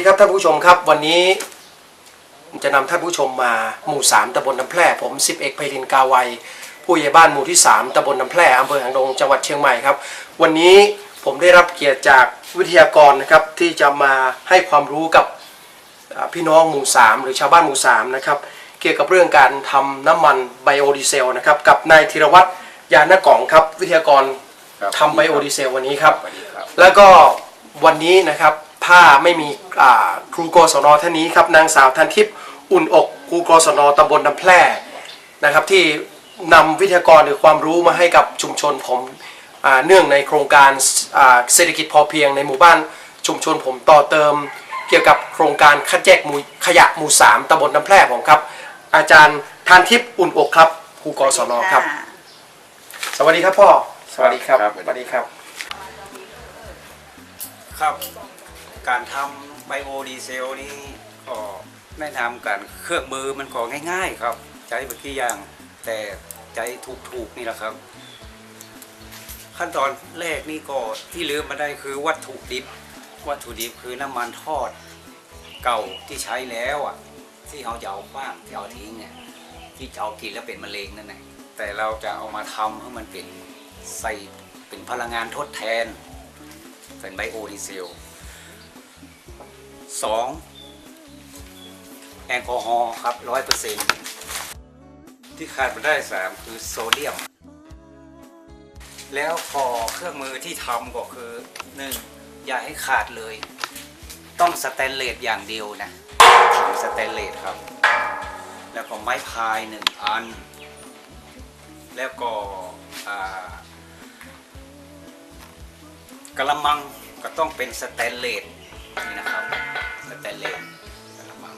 วัสดีครับท่านผู้ชมครับ วันนี้จะนำท่านผู้ชมมาหมู่3ตำบลน้ำแพร่ผมสิบเอกไพรินกาวัย ผู้ใหญ่บ้านหมู่ที่3ตำบลน้ำแพร่อำเภอหางดงจังหวัดเชียงใหม่ครับ วันนี้ผมได้รับเกียรติจากวิทยากรนะครับที่จะมาให้ความรู้กับอ่าพี่น้องหมู่3หรือชาวบ้านหมู่3นะครับเกี่ยวกับเรื่องการทำน้ำมันไบโอดีเซลนะครับกับนายธีรวัตรยานกล่องครับวิทยากรครับทำไบโอดีเซลวันนี้ครับสวัสดีครับ แล้วก็วันนี้นะครับ ถ้าไม่มีอ่าครูกศนท่านนี้ครับนางสาวทันทิพย์อุ่นอกครูกศนตำบลน้ำแพร่นะครับที่นำวิทยากรหรือความรู้มาให้กับชุมชนผมอ่าเนื่องในโครงการอ่าเศรษฐกิจพอเพียงในหมู่บ้านชุมชนผมต่อเติม เกี่ยวกับโครงการคัดแยกหมู่ขยะหมู่สามตำบลน้ำแพร่ผมครับ อาจารย์ทันทิพย์อุ่นอกครับครูกศนครับะสวัสดีครับพ่อสวัสดีครับครับสวัสดีครับ ครับ การทำไบโอดีเซลนี่ก็แนะนำกันเครื่องมือมันก็ง่าย ๆ ครับ ใช้ไปที่อย่างแต่ใช้ถูกๆนี่แหละครับ ขั้นตอนแรกนี่ก็ที่ลืมมาได้คือวัตถุดิบ วัตถุดิบคือน้ำมันทอดเก่าที่ใช้แล้วอะ ที่เขาจะเอาบ้างที่เอาทิ้งเนี่ยที่จะเอากินแล้วเป็นมะเร็งนั่นแหละแต่เราจะเอามาทำให้มันเป็นใส่เป็นพลังงานทดแทนเป็นไบโอดีเซล สองแอลกอฮอล์ครับร้อยเปอร์เซ็นต์ที่ขาดไม่ได้สามคือโซเดียม แล้วพอเครื่องมือที่ทำก็คือหนึ่งอย่าให้ขาดเลย ต้องสแตนเลสอย่างเดียวนะถังสแตนเลสครับ แล้วก็ไม้พายหนึ่งอัน แล้วก็กระมังก็ต้องเป็นสแตนเลส นี่นะครับสแตนเลสกระมัง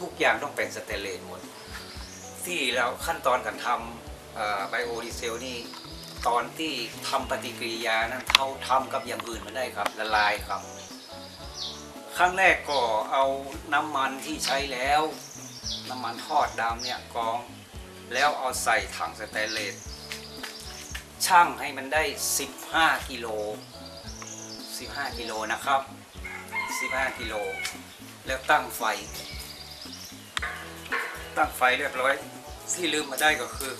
ทุกอย่างต้องเป็นสแตนเลสหมด ที่เราขั้นตอนการทำไบโอดีเซลนี่ตอนที่ทำปฏิกิริยานั้นเท่าทำกับอย่างอื่นไม่ได้ครับละลายครับครั้งแรกก็เอาน้ำมันที่ใช้แล้ว น้ำมันทอดดำเนี่ยกอง แล้วเอาใส่ถังสแตนเลสช่างให้มันได้ 15 กิโล 15 กิโลนะครับ 15 กิโล แล้วตั้งไฟ ตั้งไฟเรียบร้อย ที่ลืมมาได้ก็คือ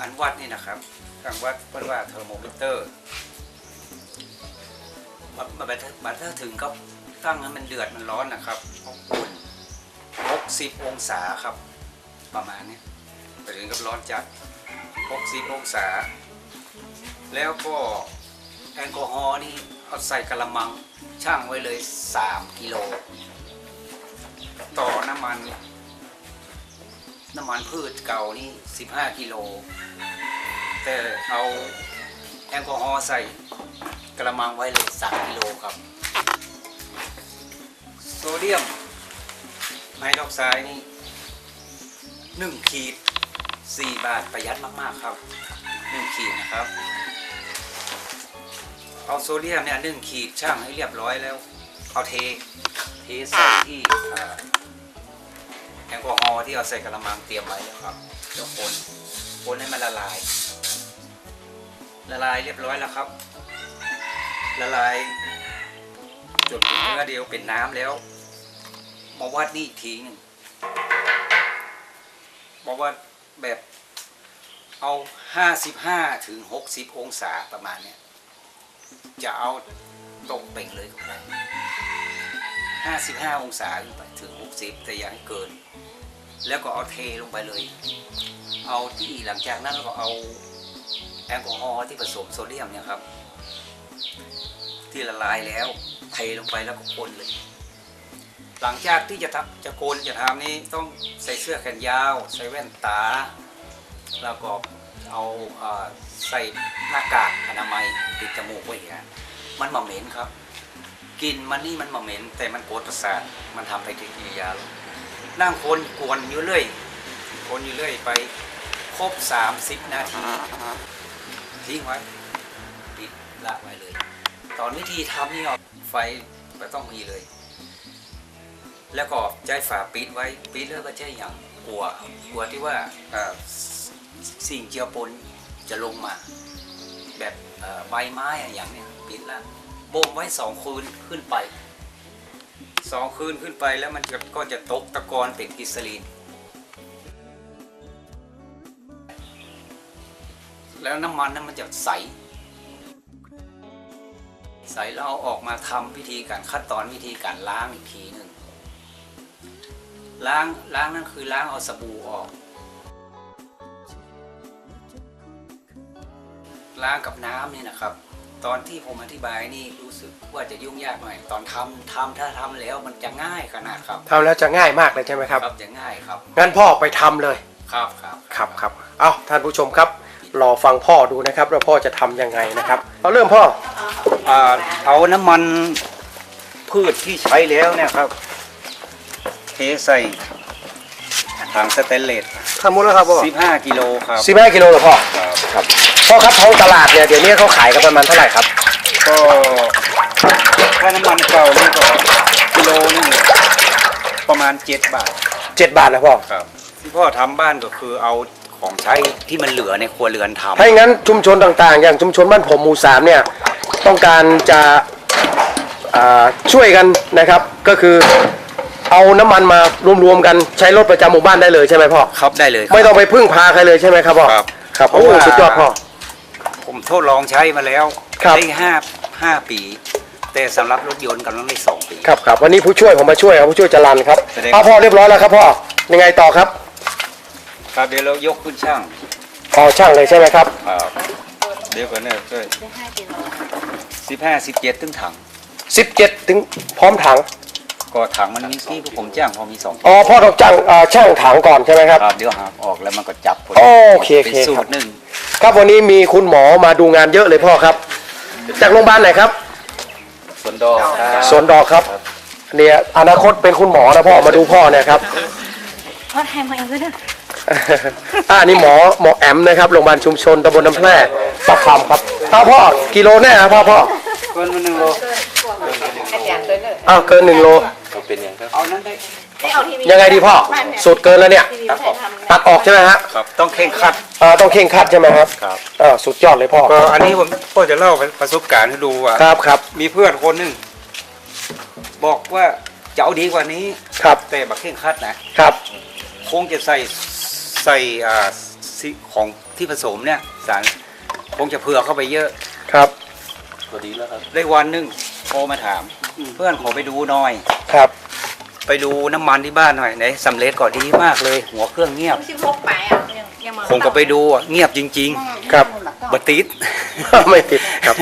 อันวัดนี่นะครับอันวัดเรียกว่าเทอร์โมมิเตอร์มามาบัดบัดถ้าถึงก็ตั้งให้มันเดือดมันร้อนนะครับอาอุ่น60 องศาครับ ประมาณนี้ไปถึงกับร้อนจัด 60 องศา แล้วก็แอลกอฮอล์นี่ เอาใส่กระมังช่างไว้เลย 3 กิโล ต่อน้ำมัน น้ำมันพืชเก่านี่ 15 กิโล แต่เอาแอลกอฮอล์ใส่กระมังไว้เลย 3 กิโลครับ โซเดียมไฮดรอกไซด์นี่ 1 ขีด 4 บาทประหยัดมาก ๆ ครับ 1 ขีดนะครับ เอาโซเดียมเนี่ยหนึ่งขีดช่างให้เรียบร้อยแล้ว เอาเท เทใส่ที่อ่าแอลกอฮอล์ที่เอาใส่กระมังเตรียมไว้แล้วครับแล้วคนคนให้มันละลาย ละลายเรียบร้อยแล้วครับ ละลายจนเป็นเนื้อเดียวเป็นน้ำแล้ว มาวัดนี่อีกทีหนึงมาวัดแบบเอา 55ถึง60 องศาประมาณเนี้ย จะเอาตรงเป่งเลยก็ได้55 องศาขึ้นไปถึง 60 แต่อย่าให้เกิน แล้วก็เอาเทลงไปเลย เอาที่หลังจากนั้นก็เอาแอลกอฮอล์ที่ผสมโซเดียมเนี่ยครับ ที่ละลายแล้วเทลงไปแล้วก็คนเลย หลังจากที่จะทำจะโกนจะทำนี้ต้องใส่เสื้อแขนยาว ใส่แว่นตา แล้วก็เอาอใส่ หน้ากากอนามัยปิดจมูกไว้อย่างเงี้ยมันมาเหม็นครับกลินมันนี่มันมาเหม็น แต่มันโกรธประสาทมันทำไปกิริยา นั่งคนกวนอยู่เรื่อยคนอยู่เรื่อยไปครบ30นาทีทิ้งไว้ปิดละไว้เลย ตอนวิธีทำนี่เอาไฟไม่ต้องมีเลย แล้วก็ใจฝาปิดไว้ปิดแล้วก็ใช้อย่างกลัวกลัวที่ว่าสิ่งเจือปนจะลงมา แบบใบไม้อะอย่างเนี้ยปิดแล้วบ่มไว้สองคืนขึ้นไปสองคืนขึ้นไปแล้วมันจะก็จะตกตะกอนเป็นกิสลีน แล้วน้ำมันนั้นมันจะใส ใสแล้วเอาออกมาทำวิธีการขั้นตอนวิธีการล้างอีกทีหนึ่งล้างล้างนั่นคือล้างเอาสบู่ออก ล้างกับน้ำนี่นะครับ ตอนที่ผมอธิบายนี่รู้สึกว่าจะยุ่งยากหน่อย ตอนทำทำถ้าทำแล้วมันจะง่ายขนาดครับทำแล้วจะง่ายมากเลยใช่ไหมครับครับ จะง่ายครับงั้นพ่อไปทำเลย ครับครับครับครับเอาท่านผู้ชมครับ รอฟังพ่อดูนะครับว่าพ่อจะทำยังไงนะครับเอาเริ่มพ่อ อ่าเอาน้ำมันพืชที่ใช้แล้วเนี่ยครับ เทใส่ ถังสเตนเลสทำมุ้แล้วครับพ่อ15กิโลครับสิบห้ากิโลเหรอพ่อครับครับพ่อครับท้องตลาดเนี่ยเดี๋ยวนี้เขาขายกันประมาณเท่าไหร่ครับ ก็ถ้าน้ำมันเก่านี่ก็กิโลนึงประมาณ7บาทเจ็ดบาทนะพ่อครับที่พ่อทำบ้านก็คือเอาของใช้ที่มันเหลือในครัวเรือนทำถ้าอย่างนั้นชุมชนต่างๆ อย่างชุมชนบ้านผมหมู่สามเนี่ยต้องการจะอ่าช่วยกันนะครับก็คือ เอาน้ำมันมารวมๆกันใช้รถประจำหมู่บ้านได้เลยใช่ไหมพ่อ ครับได้เลยครับ ไม่ต้องไปพึ่งพาใครเลยใช่ไหมครับพ่อครับครับเพโอ้ราะว่า สุดยอดพ่อ ผมทดลองใช้มาแล้วครับ ได้ห้าห้าปี แต่สำหรับรถยนต์กำลังได้สองปี ครับครับวันนี้ผู้ช่วยผมมาช่วยครับผู้ช่วยจรันครับแสดง พ่อพ่อเรียบร้อยแล้วครับพ่อยังไงต่อครับครับเดี๋ยวเรายกขึ้นช่างอ๋อช่างเลยใช่ไหมครับครับเดี๋ยวก่อนเนี่ยช่วยสิบห้าสิบเจ็ดถึงถัง 17ถึงพร้อมถัง ก็ถังมันมีที่พวกผมจ้างพอมีสองอ๋อพ่อต้องจ้างอ่าช่างถังก่อนใช่ไหมครับ ครับเดี๋ยวหากออกแล้วมันก็จับพอดีโอเคโอเคเป็นสูครัตบ รหนึ่งครับวันนี้มีคุณหมอมาดูงานเยอะเลยพ่อครับ จากโรงพยาบาลไหนครับส่วนดอกสวนดอกครับเนี่ยอนาคตเป็นคุณหมอนะพ่อมาดูพ่อเนี่ยครับพอดแทนมาเองด้วยเด้ออ่านี่หมอหมอแอมนะครับโรงพยาบาลชุมชนตำบลน้ำแพร่ปักคำครับพ่อพ่อกิโลแน่ครับพ่อพ่อเกินมาหนึ่งโล อ้าวเกินหนึ่งโลเอานั้นได้ได้เอาทีวียังไงดีพ่อสุดเกินแล้วเนี่ย ทีวีใส่ทำตัดออกใช่ไหมฮะครับ ต้องเข่งครัดอ่าต้องเข่งครัดใช่ไหมครับครับอ่าสุดยอดเลยพ่อ ก็อันนี้ผมก็จะเล่าประสบการณ์ให้ดูว่า ครับครับมีเพื่อนคนหนึ่งบอกว่าจะเอาดีกว่านี้ ครับแต่บักเข่งครัดนะ ครับ คงจะใส่ใส่อ่าสิของที่ผสมเนี่ย สารคงจะเผื่อเข้าไปเยอะ ครับได้วันหนึ่งโทรมาถาม เพื่อนขอไปดูหน่อย ครับ ไปดูน้ำมันที่บ้านหน่อยไหนสำเร็จก็ดีมากเลย หัวเครื่องเงียบ สิบหกไปอะยังยังมาผมก็ไปดูอะเงียบจริงครับ ๆบัติด ไม่ติดครับ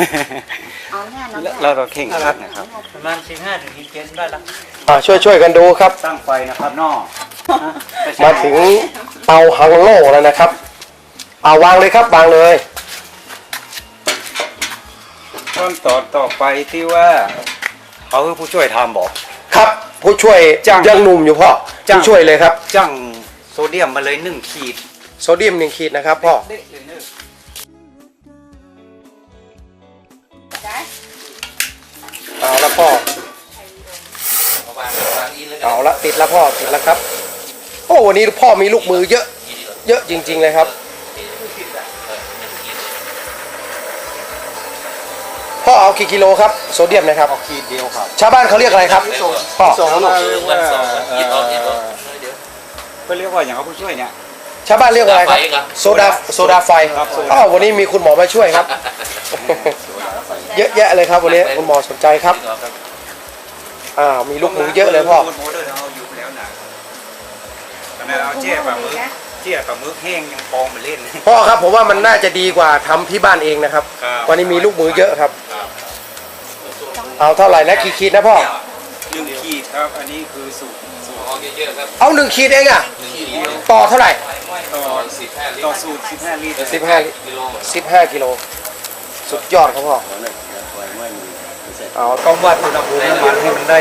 เอาหน้าน้องแล้วแล้วเราเข่งครัดนะครับ ประมาณสี่ห้าถึงเจ็ดได้ละอ่าช่วยช่วยกันดูครับ ตั้งไฟนะครับนอกมาถึงเตาฮังโล่แล้วนะครับเอาวางเลยครับวางเลย ขั้นตอนต่อไปที่ว่า เขาคือผู้ช่วยทำบอก ครับผู้ช่วยจ้างยังหนุ่มอยู่พ่อจ้าง ผู้ช่วยเลยครับจังโซเดียมมาเลยหนึ่งขีดโซเดียมหนึ่งขีดนะครับพ่อ เด็เลยเนอะเอาละพ่อ เอาละติดแล้วพ่อติดแล้วครับ โอ้วันนี้พ่อมีลูกมือเยอะ เยอะจริง ๆเลยครับ พ่อเอากี่กิโลครับโซเดียมนะครับ เอาขีดเดียวครับชาวบ้านเขาเรียกอะไรครับ พ่อ สองวันสองยิดออกยิดออกก็เรียกว่าอย่างเขาผู้ช่วยเนี่ย ชาวบ้านเรียกว่าอะไรครับ โซดาโซดาไฟครับโซดา อ้าววันนี้มีคุณหมอมาช่วยครับ เยอะแยะเลยครับวันนี้คุณหมอสนใจครับ อ่ามีลูกมือเยอะเลยพ่อโมเดอร์เอาอยู่แล้วนะขณะเอาเจี๊ยบปลาหมึกเจี๊ยบปลาหมึกแห้งยังปองมาเล่น พ่อครับผมว่ามันน่าจะดีกว่าทำที่บ้านเองนะครับ ครับ วันนี้มีลูกมือเยอะครับ เอาเท่าไหร่นะขีดขีดนะพ่อหนึ่งขีดครับ อันนี้คือสูตรสูตรเอาหนึ่งขีดเองอะต่อเท่าไหร่ต่อต่อสูตร15ลิตรสิบห้าสิบห้ากิโลสุดยอดครับพ่อเอาต้องวัดอุณหภูมิน้ำมันให้มันได้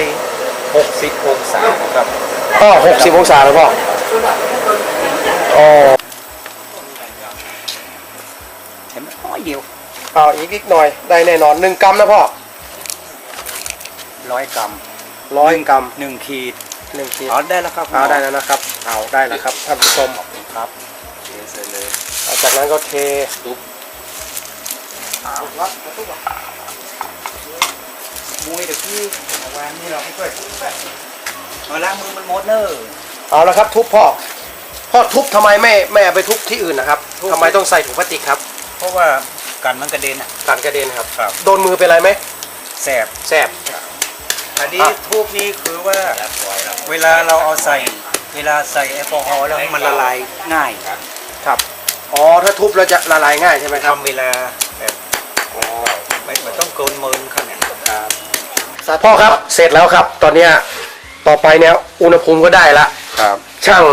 60องศาครับอ๋อหกสิบองศาเลยพ่ออ๋อเห็นไหมน้อยเดียวเอาอีกนิดหน่อยได้แน่นอนหนึ่งกรัมนะพ่อ ร้อยกรัมร้อยกรัมหนึ่งขีดหนึ่งขีดเอาได้แล้วครับเอาได้แล้วนะครับ เอาได้แล้วครับท่านผู้ชมครับเอาจากนั้นก็เทมุ้ยเดี๋ยวพี่เอาวางนี่เราให้ช่วยเอาล้างมือมันหมดเนอะเอาละครับทุบพ่อพ่อทุบทำไมไม่ไม่เอาไปทุบที่อื่นนะครับทำไมต้องใส่ถุงพลาสติกครับ เพราะว่ากันมันกระเด็นอะกันกระเด็นครับครับโดนมือเป็นไรไหมแสบแสบ อันนี้อะทูบนี้คือว่าเวลาเราเอาใส่ เวลาใส่แอลกอฮอล์แล้วมันละลายง่ายครับอ๋อถ้าทุบแล้วจะละลายง่ายใช่ไหมครับทำเวลาแบบไม่ไม่ต้องเกินหมื่นขนาดครับพ่อครับเสร็จแล้วครับ ตอนเนี้ยต่อไปเนี่ยอุณหภูมิก็ได้ละครับ ช่าง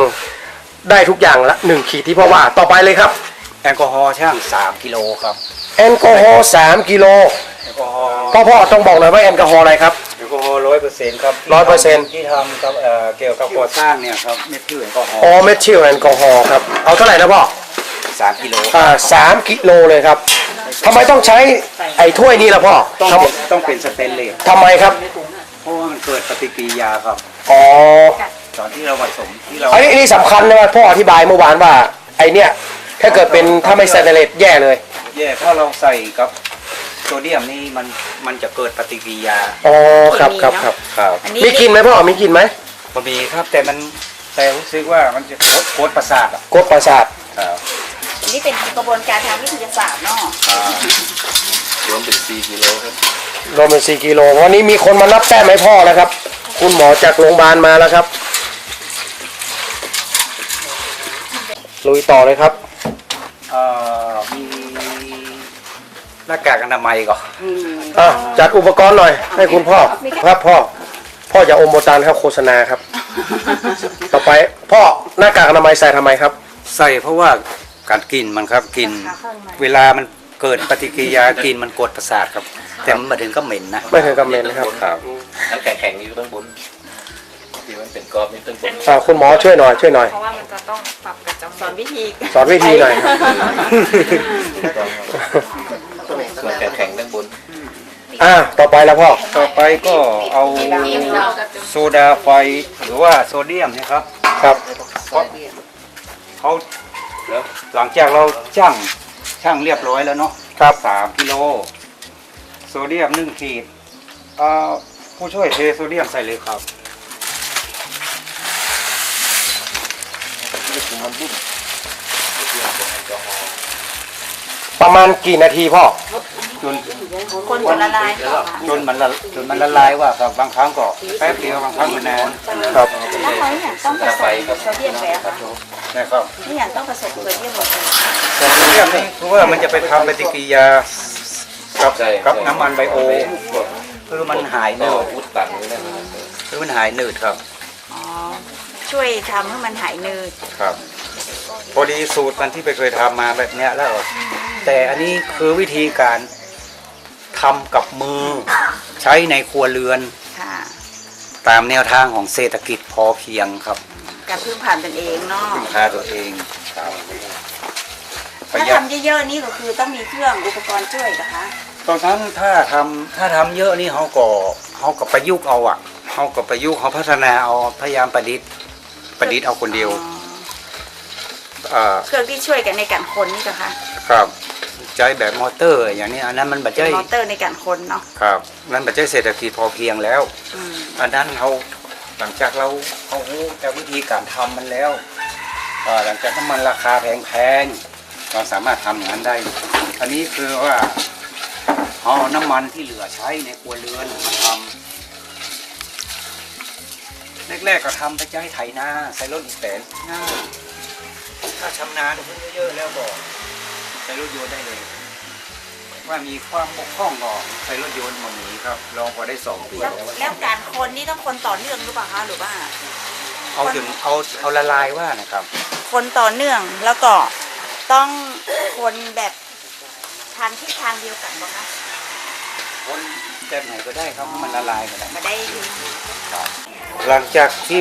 ได้ทุกอย่างละหนึ่งขีดที่พ่อว่าต่อไปเลยครับ แอลกอฮอล์ช่าง3กิโลครับแอลกอฮอล์สามกิโลแอลกอฮอล์พ่อพ่อต้องบอกหน่อยว่าแอลกอฮอล์อะไรครับแอล กอฮอล์ร้อยเปอร์เซ็นต์ครับ100%ที่ทำกับเอ่อเกี่ยวกับก่อสร้างเนี่ยครับไม่ชื่อแอลกอฮอล์อ๋อเมทิลแอลกอฮอล์ครับ เอาเท่าไหร่นะพ่อสามกิโลอ่าสามกิโลเลยครับทำไมต้องใช้ไอ้ถ้วยนี้ล่ะพ่อต้องทำเป็นต้องเป็นสเตนเลสทำไมครับเพราะว่ามันเกิดปฏิกิริยาครับ อ๋อตอนที่เราผสมที่เราอันนี้อันนี้สำคัญนะพ่ออธิบายเมื่อวานว่าไอเนี่ยถ้าเกิดเป็นถ้าไม่สแตนเลสแย่เลย แย่ถ้าเราใส่กับโซเดียมนี่มันมันจะเกิดปฏิกิริยาอ๋อครับครับครับครับอันนี้มีกลินไหมพ่อมีกลินไหมบะมีครับแต่มันแต่รู้สึกว่ามันจะโคตรโคตรประสาทอะกดประสาทครับอันนี้เป็นกระบวนการทางวิทยาศาสตร์เนาะรวมถึง4กิโลครับรวมเป็นสี่กิโลวันนี้มีคนมานับแต้มให้พ่อแล้วครับ คุณหมอจากโรงพยาบาลมาแล้วครับลุยต่อเลยครับ น้ากากอนามัยก่อนอะจัดอุปกรณ์หน่อยให้คุณพ่อครับพ่อ พ่ออย่าอมโบตานครับโฆษณาครับ ต่อไปพ่อหน้ากากอนามัยใส่ทำไมครับ ใส่เพราะว่าการกินมันครับกิน เวลามันเกิดปฏิกิริยากินมันกดประสาทครับ แต่มันมาถึงก็เหม็นนะไม่ถึงกับเหม็นนะครับครับน้ำแข็งแข็งๆอยู่ข้างบนที่มันเป็นกรอบนี่ข้างบนอ่าคุณหมอช่วยหน่อยช่วยหน่อย เพราะว่ามันจะต้องปรับกับจำสอนวิธี สอนวิธีหน่อย ครับน้ำแข็งแข็งๆด้านบน อ่าต่อไปแล้วพ่อ ต่อไปก็เอาโซดาไฟหรือว่าโซเดียมเนะครับครับเขาหลังจากเราช่างช่างเรียบร้อยแล้วเนาะครับสามกิโลโซเดียมหนึ่งขีดอ่าผู้ช่วยเทโซเดียมใส่เลยครับประมาณกี่นาทีพ่อ จนคนจะละลายก่อนค่ะจนมันละจนมันละลายว่าครับบางครั้งก็แป๊บเดียวบางครั้งมันนานครับแล้วเขาเนี่ยต้องผสมโซเดียมแบบค่ะนะครับนี่อย่างต้องผสมโซเดียมหมดเลยโซเดียมนี่คือว่ามันจะไปทำปฏิกิริยากับใช่กับใช่น้ำมันไบโอคือมันหายก็เนืดอุดตันนี่นะคือมันหายเนืดครับอ๋อช่วยทำให้มันหายเนืดครับพอดีสูตรมันที่ไปเคยทำมาแบบเนี้ยแล้ว แต่อันนี้คือวิธีการ ทำกับมือ ใช้ในครัวเรือน ค่ะตามแนวทางของเศรษฐกิจพอเพียงครับการพึ่งผ่านตนเองเนาะพึ่งพาตัวเองครับประถ้าหยัดทำเยอะๆนี่ก็คือต้องมีเครื่องอุปกรณ์ช่วยนะคะตอนนั้นถ้าทำถ้าทำเยอะนี่เขาก็เขาก็ประยุกต์เอาอะเขาก็ประยุกต์เขาพัฒนาเอาพยายามประดิษฐ์ประดิษฐ์เอาคนเดียวอ๋ออ่าเครื่องที่ช่วยกันในการคนนี่นะคะครับ ใช้แบบมอเตอร์ อย่างนี้อันนั้นมันบัจเป็ใช่นมอเตอร์ในการคนเนาะครับนั่นบัจใช่เศรษฐกิจพอเพียงแล้วอืมอันนั้นเราหลังจากเราเขารู้แต่วิธีการทำมันแล้วอ่าหลังจากน้ำมันราคาแพงๆเราสามารถทำอย่างนั้นได้ อันนี้คือว่าเอาน้ำมันที่เหลือใช้ในครัวเรือนมาทำแรกๆก็ทำไปใช้ไถนาใส่รถอีแตนง่ายถ้าชำนาญขึ้นเยอะๆแล้วก็ ใช้รถยนต์ได้เลย ว่ามีความบกพร่องก็ใช้รถยนต์หมดนี้ครับลองพอได้สองปีแล้วแล้วแล้วการคนนี่ต้องคนต่อเนื่องหรือเปล่าคะหรือว่า เอาจนเอาเอาละลายว่านะครับ คนต่อเนื่องแล้วก็ต้องคนแบบทางทิศทางเดียวกันบ่คะคนแบบไหนก็ได้ครับมันละลายก็ได้มาได้ หลังจากที่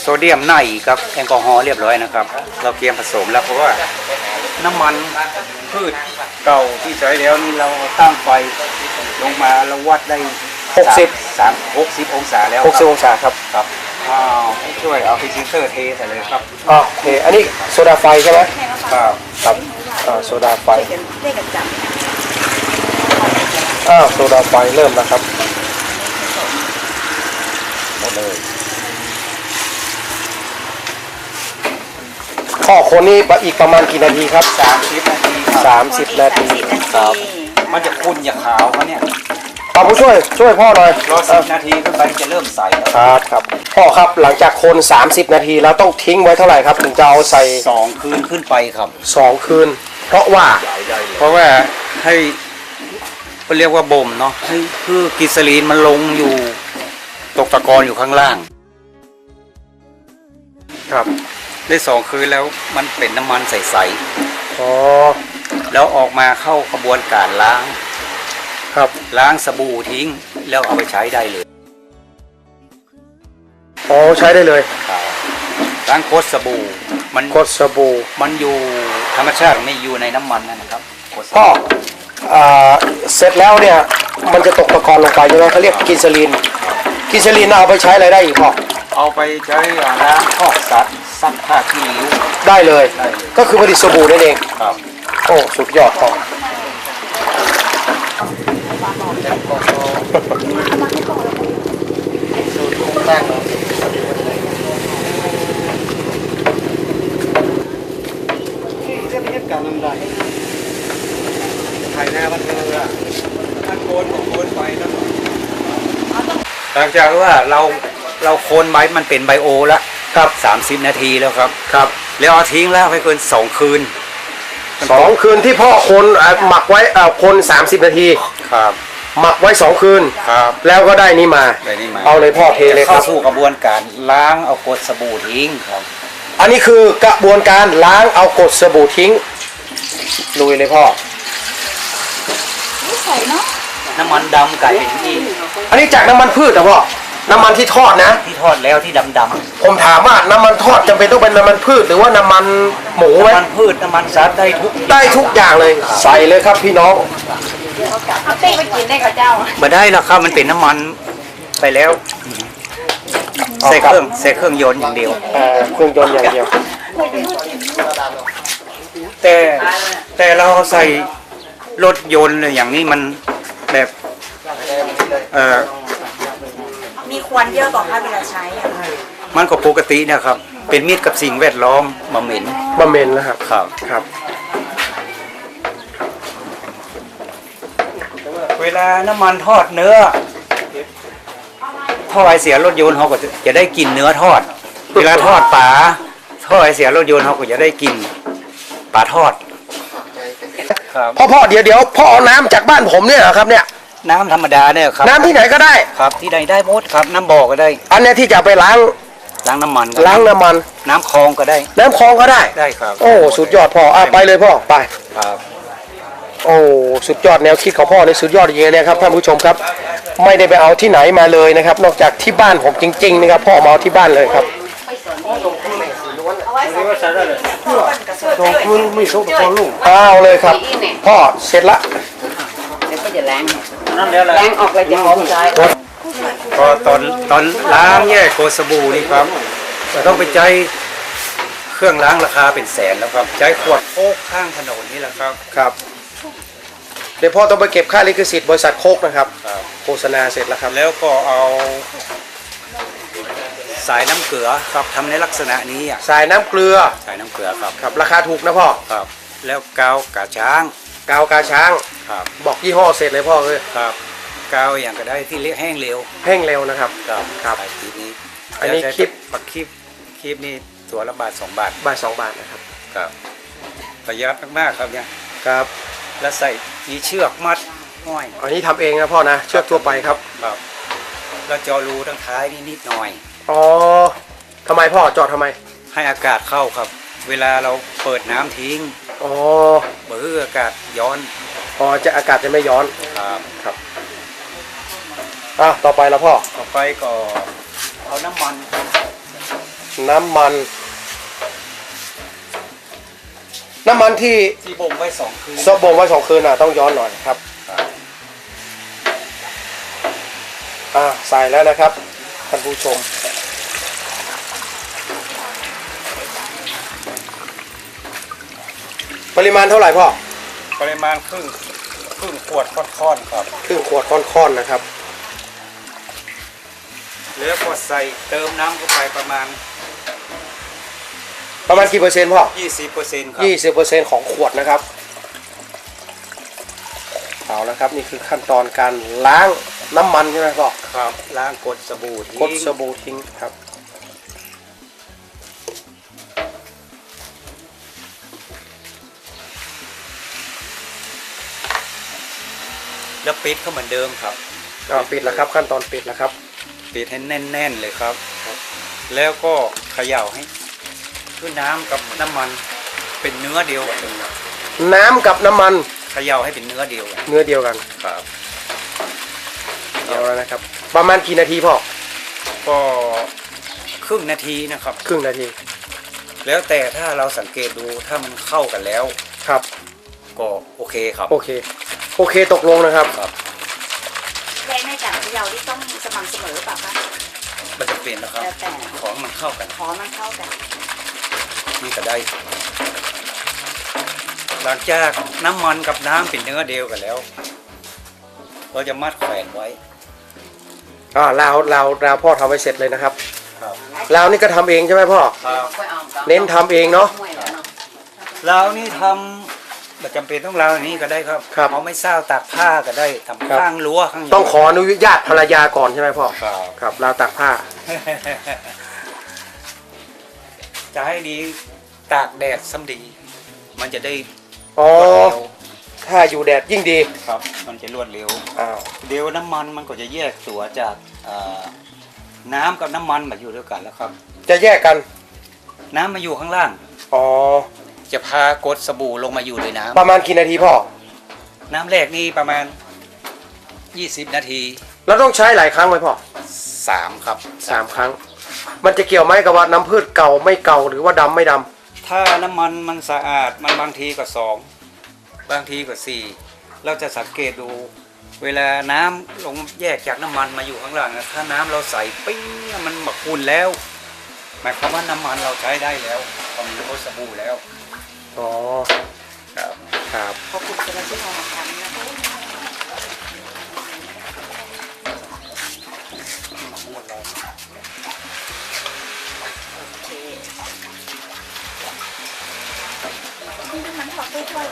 โซเดียมในกับแอลกอฮอล์เรียบร้อยนะครับ เราเตรียมผสมแล้วเพราะว่าน้ำมันพืชเก่าที่ใช้แล้วนี่เราตั้งไฟลงมาเราวัดได้60สามหกสิบองศาแล้ว60องศาครับครับอ้าวให้ช่วยเอาฟิซิเตอร์เทใส่เลยครับอ๋อโอเคอันนี้โซดาไฟใช่ไหมครับครับอ่าโซดาไฟเรียกกันเรียกกันจับอ้าวโซดาไฟเริ่มแล้วครับ เลยพ่อคนนี้อีกประมาณกี่นาทีครับ สามสิบนาทีครับสามสิบนาทีครับ มันจะขุ่นอย่าขาวเขาเนี่ยเอาผู้ช่วยช่วยพ่อหน่อยรอสิบนาทีขึ้นไปจะเริ่มใสแล้วครับครับพ่อครับหลังจากคน 30 นาทีแล้วต้องทิ้งไว้เท่าไหร่ครับถึงจะเอาใส่สองคืนขึ้นไปครับ สองคืน เพราะว่าเพราะว่าให้เขาเรียกว่าบ่มเนาะให้คือกิสลีนมันลงอยู่ ตกตะกอนอยู่ข้างล่าง ครับได้สองคืนแล้วมันเป็นน้ำมันใสอ๋อๆแล้วออกมาเข้ากระบวนการล้าง ครับล้างสบู่ทิ้ง แล้วเอาไปใช้ได้เลยอ๋อใช้ได้เลยครับล้างโคตรสบู่มันกดสบู่มันอยู่ธรรมชาติไม่อยู่ในน้ำมันนั่นนะครับโคตรสพ่อบู่อ่าเสร็จแล้วเนี่ย มันจะตกตะกอนลงไปใช่ไหมเขาเรียกกินซาลิน กินซาลินเอาไปใช้อะไรได้อีกพ่อเอาไปใช้ล้างคอกสัตว์ซักผ้าขี้ริ้ว ได้เลย ได้เลย ก็คือผลิตสบู่นั่นเอง ครับโอ้สุดยอดพ่อถ่ายหน้าบันเทิงอะถ้าโคนก็โคนไปแล้ว หลังจากว่าเราเราโคนไว้มันเป็นไบโอแล้วครับ30นาทีแล้วครับ ครับ แล้วเอาทิ้งแล้วไปเกินสองคืนสองคืนที่พ่อคนเอ่อหมักไว้เอ่อคน30นาที ครับ หมักไว้สองคืน ครับ แล้วก็ได้นี่มา ได้นี่มา เอาเลยพ่อเทเลยคเข้ารับ สู่กระบวนการล้างเอากรดสบู่ทิ้งครับ อันนี้คือกระบวนการล้างเอากรดสบู่ทิ้งลุยเลยพ่อนี่ใส่เนาะ น้ำมันดำกลายเป็นที่อันนี้จากน้ำมันพืชนะพ่อน้ำมันที่ทอดนะ ที่ทอดแล้วที่ดำผมถามว่าน้ำมันทอดจำเป็นต้องเป็นน้ำมันพืชหรือว่าน้ำมันหมูๆไหมน้ำมันพืชน้ำมันสัตว์ได้ทุกได้ทุกอย่างเลย ใส่เลยครับพี่น้องเอาเต้ไปกินได้กับเจ้ามาได้แล้วครับมันเป็นน้ำมันไปแล้วเอาใส่ครับเครื่องใส่เครื่องยนต์อย่างเดียวเอ่อเครื่องยนต์อย่างเดียว แต่แต่เราใส่รถยนต์เลยอย่างนี้มัน แบบเออมีควันเยอะกว่าคะเวลาใช้อะมันก็ปกตินะครับ เป็นมิตรกับสิ่งแวดล้อมมาเหม็นบะเมนแล้วครับครับครับ เวลาน้ำมันทอดเนื้อท่อไอเสียรถยนต์เขาก็จะได้กินเนื้อทอด เวลาทอดปลาท่อไอเสียรถยนต์เขาก็จะได้กินปลาทอด ครับ พ่อพ่อเดี๋ยวเดี๋ยวพ่อเอาน้ำจากบ้านผมเนี่ยเหรอครับเนี่ย น้ำธรรมดาเนี่ยครับน้ำที่ไหนก็ได้ ครับที่ใดได้หมดครับ น้ำบ่อก็ได้ อันเนี้ยที่จะเอาไปล้างล้างน้ำมันก็ล้างน้ำมัน น้ำคลองก็ได้ น้ำคลองก็ได้ ได้ครับโอ้สุดยอดพ่ออะไปเลยพ่อไป ครับ โอ้สุดยอดแนวคิดของพ่อนี่สุดยอดจริงๆนะครับท่านผู้ชมครับ ไม่ได้ไปเอาที่ไหนมาเลยนะครับ นอกจากที่บ้านผมจริงๆนะครับพ่อมาเอาที่บ้านเลยครับ เอาไว้ใส่พ่อกั นกับส่วนตรงคุณไม่สุกตรลูกเอาเลยครับ พ่อเสร็จละนั่นแล้วแหละล้างออกเลยจะหอมใจก็ตอนตอนล้างแยกโกสบู่นี่ครับเราต้องไปใจเครื่องล้างราคาเป็นแสนแล้วครับ ใช้ขวดโคกข้างถนนนี่แหละครับครับเดี๋ยวพ่อต้องไปเก็บค่าลิขสิทธิ์บริษัทโคกนะครับ โฆษณาเสร็จแล้วครับ แล้วก็เอา สายน้ำเกลือครับทำในลักษณะนี้อะสายน้ำเกลือสายน้ำเกลือครับครับราคาถูกนะพ่อครับ แล้วกาวกาช้างกาวกาช้าง ครับบอกยี่ห้อเสร็จเลยพ่อเลยครับกาวอย่างก็ได้ที่เล็กแห้งเร็วแห้งเร็วนะครับ ครับครับ สายคลิปนี้อันนี้แล้วคลิป ปักคลิปคลิปนี้ตัวละบาทสองบาทบาทสองบาทนะครับครับประหยัดมากๆครับเนี่ยครับแล้วใส่มีเชือกมัดห้อยอันนี้ทำเองนะพ่อนะเชือกทั่วไปครับครับแล้วเจอรูทั้งท้ายนี่นิดหน่อย อ๋อทำไมพ่อจอดทำไม ให้อากาศเข้าครับ เวลาเราเปิดน้ำทิ้งอ๋อเบื่ออากาศย้อนอ๋อจะอากาศจะไม่ย้อนครับอะต่อไปแล้วพ่อ ต่อไปก็เอาน้ำมันน้ำมัน น้ำมันที่ที่บ่มไว้สองคืนซบบ่มไว้สองคืนอะต้องย้อนหน่อยครับ ครับ อะใส่แล้วนะครับท่านผู้ชม ปริมาณเท่าไหร่พ่อปริมาณครึ่งครึ่งขวดค่อนๆครับ ครึ่งขวดค่อนๆนะครับ แล้วก็ใส่เติมน้ำเข้าไปประมาณ ประมาณกี่เปอร์เซ็นต์พ่อ20%ครับ ยี่สิบเปอร์เซ็นต์ของขวดนะครับ เอาละครับนี่คือขั้นตอนการล้างน้ำมันใช่ไหมพ่อครับล้างกดสบู่ทิ้งกดสบู่ทิ้งครับ แล้วปิดเข้าเหมือนเดิมครับอ่าปิดแล้วครับ ขั้นตอนปิดแล้วครับ ปิดให้แน่น ๆเลยครับแล้วก็เขย่าให้คือน้ำกับน้ำมันเป็นเนื้อเดียวกันน้ำกับน้ำมันเขย่าให้เป็นเนื้อเดียวกันเนื้อเดียวกันครับ เอาแล้วนะครับ ประมาณกี่นาทีพ่อก็ครึ่งนาทีนะครับ ครึ่งนาทีแล้วแต่ถ้าเราสังเกตดูถ้ามันเข้ากันแล้ว ครับ ก็โอเคครับ โอเค โอเคตกลงนะครับครับแรงในการเขย่าที่ต้องสม่ำเสมอเปล่าคะมันจะเปลี่ยนนะครับ แล้วแต่ของมันเข้ากัน ขอมันเข้ากันนี่ก็ได้ หลังจากน้ำมันกับน้ำเป็นเนื้อเดียวกันแล้ว เราจะมัดแขวนไว้อ่าลาวลาวลาวพ่อทำไว้เสร็จเลยนะครับครับลาวนี่ก็ทำเองใช่ไหมพ่อ ครับ เน้นทำเองเนาะเราวนี่ทำ ไม่จำเป็นต้องเราวอย่างนี้ก็ได้ครับครับ เอาไม่เศร้าตากผ้าก็ได้ทำข้างรั้วข้างต้องขออนุญาตภรรยาก่อนใช่ไหมพ่อครับ ครับลาวตากผ้า จะให้ดีตากแดดซ้ำดี มันจะได้อ๋อ รวดเร็วถ้าอยู่แดดยิ่งดี ครับ มันจะรวดเร็ว อ้าว เดี๋ยวน้ำมันมันก็จะแยกตัวจากเอ่อน้ำกับน้ำมันมาอยู่ด้วยกันแล้วครับ จะแยกกัน น้ำมาอยู่ข้างล่าง อ๋อ จะพากดสบู่ลงมาอยู่ในน้ำประมาณกี่นาทีพ่อ น้ำแรกนี่ประมาณ 20 นาทีเราต้องใช้หลายครั้งไหมพ่อ3ครับ สามครั้ง มันจะเกี่ยวไหมกับว่าน้ำพืชเก่าไม่เก่าหรือว่าดำไม่ดำถ้าน้ำมันมันสะอาดมันบางทีก็สองบางทีก็สี่เราจะสังเกตดู เวลาน้ำลงแยกจากน้ำมันมาอยู่ข้างล่างนะถ้าน้ำเราใส่ปิ้งมันหมักคุณแล้ว หมายความว่าน้ำมันเราใช้ได้แล้วก็มีโคสบู่แล้ว อ๋อครับครับขอบคุณสำหรับที่มาทำนะคะโอเคนี่มันถอดไปช่วย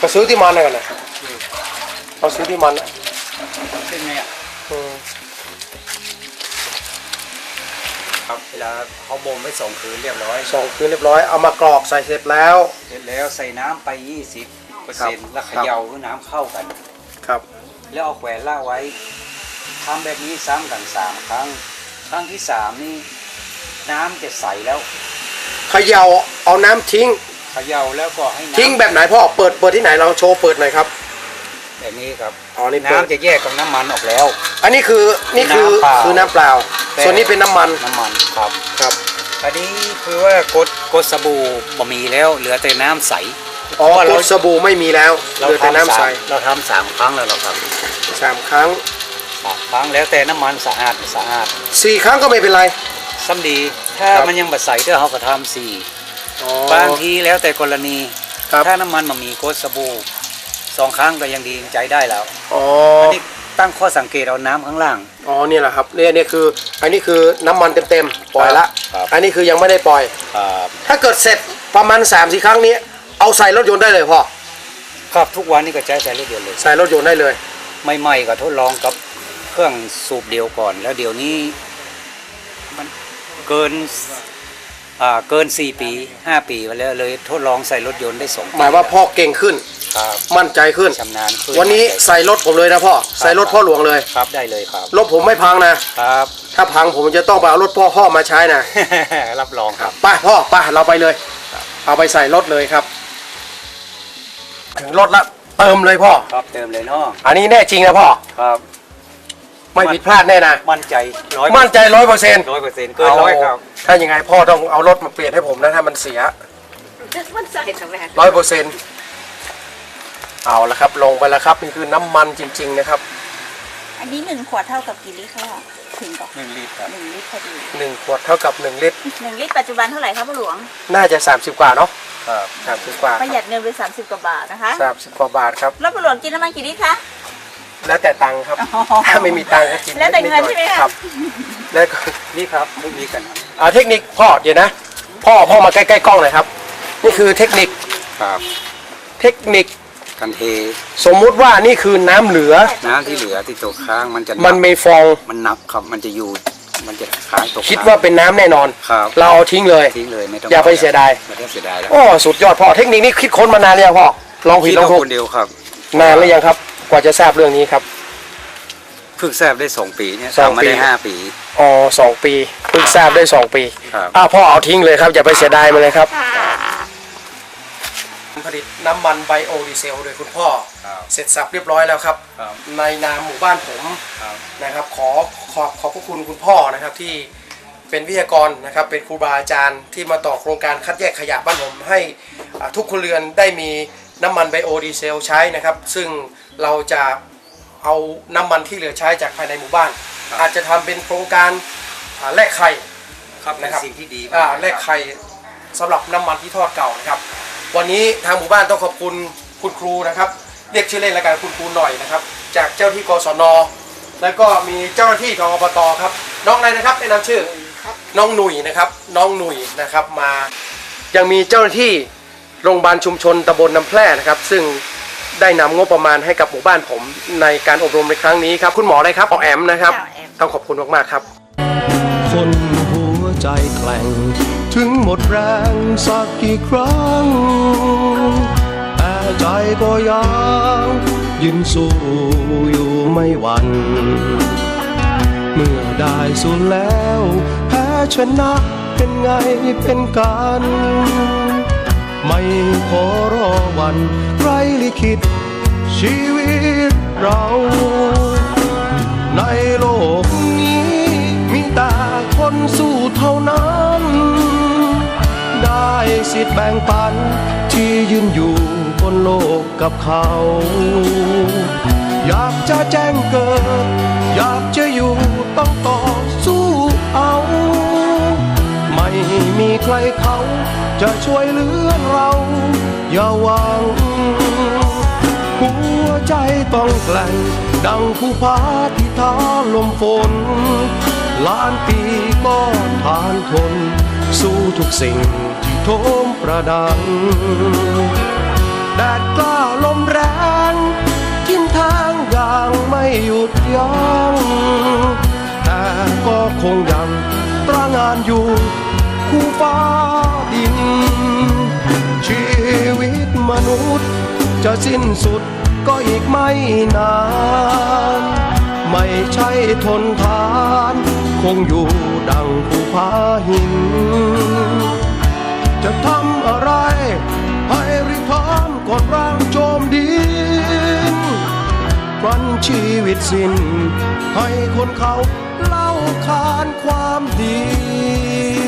ก็ซื้อที่มันนะกันนะเอาซื้อที่มันนะ ครับเวลาเขาบ่มไว้สองคืนเรียบร้อยสองคืนเรียบร้อยเอามากรอกใส่เสร็จแล้ว เสร็จแล้วใส่น้ำไป 20เปอร์ครัเซ็นบต์แล้วเขย่าให้น้ำเข้ากัน ครับ แล้วเอาแขวนล่ากไว้ทำแบบนี้ซ้ำกันสามครั้ง ครั้งที่สามนี่น้ำจะใสแล้วเขย่าเอาน้ำทิ้ง เขย่าแล้วก็ให้น้ำทิ้งแบบไหนพ่อเปิดเปิดที่ไหนเราโชว์เปิดหน่อยครับแบบนี้ครับ อ๋อนี่เปิดน้ำจะแยกกับน้ำมันออกแล้ว อันนี้คือนี่คือน้ำเปล่า คือน้ำเปล่าแต่ ส่วนนี้เป็นน้ำมันน้ำมันครับ ครับอันนี้คือว่ากดกดสบู่บ่มีแล้วเหลือแต่น้ำใสอ๋อเพราะว่ากเราดสบู่ไม่มีแล้วเหเราลือแต่ทำน้ำสาใสมเราทำสามครั้งแล้วเหรอครับสามครั้งสามครั้งแล้วแต่น้ำมันสะอาดไม่สะอาดสี่ครั้งก็ไม่เป็นไร ซ้ำดี ถ้าครับ มันยังบดใสเด้อเขาก็ทำสี่อ๋อบางทีแล้วแต่กรณี ครับถ้าน้ำมันมันมีกดสบู่สองครั้งก็ยังดีใจได้แล้วอ๋ออันนี้ ตั้งข้อสังเกตเอาน้ำข้างล่าง อ๋อเนี่ยแหละครับเนี่ยเนี่ยคืออันนี้คือน้ำมันเต็มๆปล่อยละครับ อันนี้คือยังไม่ได้ปล่อย ครับถ้าเกิดเสร็จประมาณ3ามสี่ครั้งนี้ เอาใส่รถยนต์ได้เลยพ่อครับทุกวันนี้ก็ใช้ใช้รถยนต์เลยใส่รถยนต์ได้เลยไม่ไหม่ก็ทดลองกับเครื่องสูบเดียวก่อน แล้วเดี๋ยวนี้มันเกินอ่าเกิน 4 ปี 5 ปีมาแล้วเลยทดลองใส่รถยนต์ได้สองปีหมายว่าพ่อเก่งขึ้น ครับมั่นใจขึ้น ชำนาญขึ้นวันนี้ใส่รถผมเลยนะพ่อ ใส่รถพ่อหลวงเลย ครับได้เลยครับ รถผมไม่พังนะ ครับ ถ้าพังผมจะต้องไปเอารถพ่อพ่อมาใช้นะ รับรองครับ ไปพ่อไปเราไปเลย เอาไปใส่รถเลยครับถึงรถละเติมเลยพ่อ ครับเติมเลยเนาะอันนี้แน่จริงนะพ่อ ครับ ไม่ผิดพลาดแน่นะ มั่นใจร้อยมั่นใจร้อยเปอร์เซ็นต์ร้อยเปอร์เซ็นต์เกินร้อยครับ ถ้ายังไงพ่อต้องเอารถมาเปลี่ยนให้ผมนะถ้ามันเสียมันใส่ทำไมร้อยเปอร์เซ็นต์ เอาละครับลงไปแล้วครับนี่คือน้ำมันจริง ๆนะครับ อันนี้หนึ่งขวดเท่ากับกี่ลิตรคะถึงกับหนึ่งลิตรครับหนึ่งลิตรพอดีหนึ่งขวดเท่ากับหนึ่งลิตรหนึ่งลิตรปัจจุบันเท่าไหร่ครับพ่อหลวง น่าจะ 30 กว่าเนาะครับสามสิบกว่าประหยัดเงินไปสามสิบกว่าบาทนะคะสามสิบกว่าบาทครับแล้วพ่อหลวงกินน้ำมันกี่ลิตรคะแล้วแต่ตังค์ครับอ๋อถ้าไม่มีตังค์ก็กินแล้วแต่เงินดๆใช่ไหมคะครับ แล้วก็นี่ครับไม่มีกันครับอ่าเทคนิคพ่อเดี๋ยวนะ พ่อพ่อมาใกล้ๆกล้องหน่อยครับ นี่คือเทคนิคครับ เทคนิค กันเทสมมุติว่านี่คือน้ำเหลือ น้ำที่เหลือที่ตกค้างมันจะมันมีฟอง มันนับครับมันจะอยู่มันจะค้างตกคิดว่าเป็นน้ำแน่นอน ครับเราเอาทิ้งเลย ทิ้งเลยไม่ต้องอย่าไปเสียดาย ไม่ต้องเสียดายแล้วโอ้สุดยอดพ่อเทคนิคนี้คิดค้นมานานหรือยังพ่อลองผิดคิดลองว่าถูกคนเดียวครับนานหรือยังครับ กว่าจะทราบเรื่องนี้ครับ เพิ่งแซบได้สองปีเนี่ยสองทำมาปี ได้ห้าปี อ๋อสองปีเพิ่งทราบได้สองปีครับ อ่าพ่อเอาทิ้งเลยครับอย่าไปเสียดายมันเลยครับ ค่ะ ผลิตน้ำมันไบโอดีเซลโดยคุณพ่อครับเสร็จสับเรียบร้อยแล้วครับครับในนามหมู่บ้านผมครับนะครับ ขอขอบขอบพระคุณคุณพ่อนะครับที่เป็นวิทยากรนะครับ เป็นครูบาอาจารย์ที่มาต่อโครงการคัดแยกขยะบ้านผมให้อ่าทุกครัวเรือนได้มีน้ำมันไบโอดีเซลใช้นะครับ ซึ่งเราจะเอาน้ำมันที่เหลือใช้จากภายในหมู่บ้านครับอาจจะทำเป็นโครงการอ่าแลกไข่ครับเป็นนะครับสิ่งที่ดีมากอ่าครับแลกไข่สำหรับน้ำมันที่ทอดเก่านะครับ วันนี้ทางหมู่บ้านต้องขอบคุณคุณครูนะครับ เรียกชื่อเล่นแล้วกันคุณครูหน่อยนะครับ จากเจ้าที่กศน แล้วก็มีเจ้าหน้าที่ของอบตครับ น้องอะไรนะครับแนะนำชื่อ น้องหนุ่ยนะครับ น้องหนุ่ยนะครับมา ยังมีเจ้าหน้าที่โรงพยาบาลชุมชนตำบลน้ำแพร่นะครับ ซึ่งได้นำงบประมาณให้กับหมู่บ้านผมในการอบรมในครั้งนี้ครับ คุณหมออะไรครับหมอแอมนะครับหมอแอม ต้องขอบคุณมากๆครับ คนหัวใจแกล่ง ถึงหมดแรงสักกี่ครั้ง แต่ใจก็ยังยืนสู้อยู่ไม่หวันเมื่อได้สูญแล้วแพ้ชนะเป็นไงเป็นกันไม่ขอรอวันใครลิขิตชีวิตเรา ในโลกนี้มีแต่คนสู้เท่านั้น สิทธิ์แบ่งปัน ที่ยืนอยู่บนโลกกับเขา อยากจะแจ้งเกิด อยากจะอยู่ต้องต่อสู้เอา ไม่มีใครเขาจะช่วยเหลือเรา อย่าหวัง หัวใจต้องแกล่งดังผู้พาที่ท้าลมฝน ล้านปีก็ทานทน สู้ทุกสิ่ง โทมประดังแดดกล้าลมแรงกินทางอย่างไม่หยุดยัง้งแต่ก็คงยังตระงานอยู่คู่ฟ้าดิน ชีวิตมนุษย์จะสิ้นสุดก็อีกไม่นาน ไม่ใช่ทนทาน คงอยู่ดังผู้าหิน จะทำอะไร ให้ริทร้อมกดร่างโจมดินวันชีวิตสิ้นให้คนเขาเล่าขานความดี